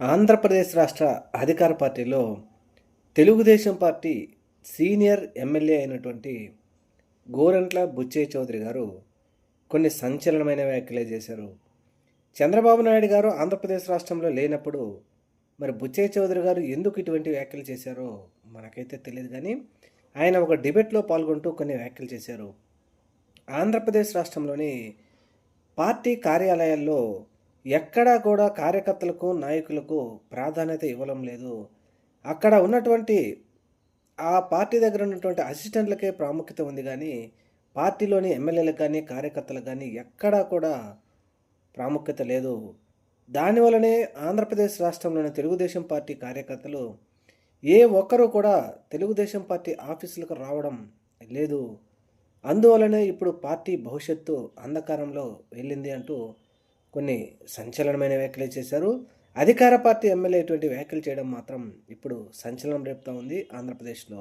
ఆంధ్రప్రదేశ్ రాష్ట్ర అధికార పార్టీలో తెలుగుదేశం పార్టీ సీనియర్ ఎమ్మెల్యే అయినటువంటి గోరంట్ల బుచ్చయ్య చౌదరి గారు కొన్ని సంచలనమైన వ్యాఖ్యలే చేశారు. చంద్రబాబు నాయుడు గారు ఆంధ్రప్రదేశ్ రాష్ట్రంలో లేనప్పుడు మరి బుచ్చయ్య చౌదరి గారు ఎందుకు ఇటువంటి వ్యాఖ్యలు చేశారో మనకైతే తెలియదు కానీ ఆయన ఒక డిబేట్లో పాల్గొంటూ కొన్ని వ్యాఖ్యలు చేశారు. ఆంధ్రప్రదేశ్ రాష్ట్రంలోని పార్టీ కార్యాలయాల్లో ఎక్కడా కూడా కార్యకర్తలకు నాయకులకు ప్రాధాన్యత ఇవ్వడం లేదు. అక్కడ ఉన్నటువంటి ఆ పార్టీ దగ్గర ఉన్నటువంటి అసిస్టెంట్లకే ప్రాముఖ్యత ఉంది కానీ పార్టీలోని ఎమ్మెల్యేలకు కానీ కార్యకర్తలకు కానీ ఎక్కడా కూడా ప్రాముఖ్యత లేదు. దానివల్లనే ఆంధ్రప్రదేశ్ రాష్ట్రంలోని తెలుగుదేశం పార్టీ కార్యకర్తలు ఏ ఒక్కరూ కూడా తెలుగుదేశం పార్టీ ఆఫీసులకు రావడం లేదు. అందువలనే ఇప్పుడు పార్టీ భవిష్యత్తు అంధకారంలో వెళ్ళింది అంటూ కొన్ని సంచలనమైన వ్యాఖ్యలు చేశారు. అధికార పార్టీ ఎమ్మెల్యే ఇటువంటి వ్యాఖ్యలు చేయడం మాత్రం ఇప్పుడు సంచలనం రేపుతూ ఉంది ఆంధ్రప్రదేశ్లో.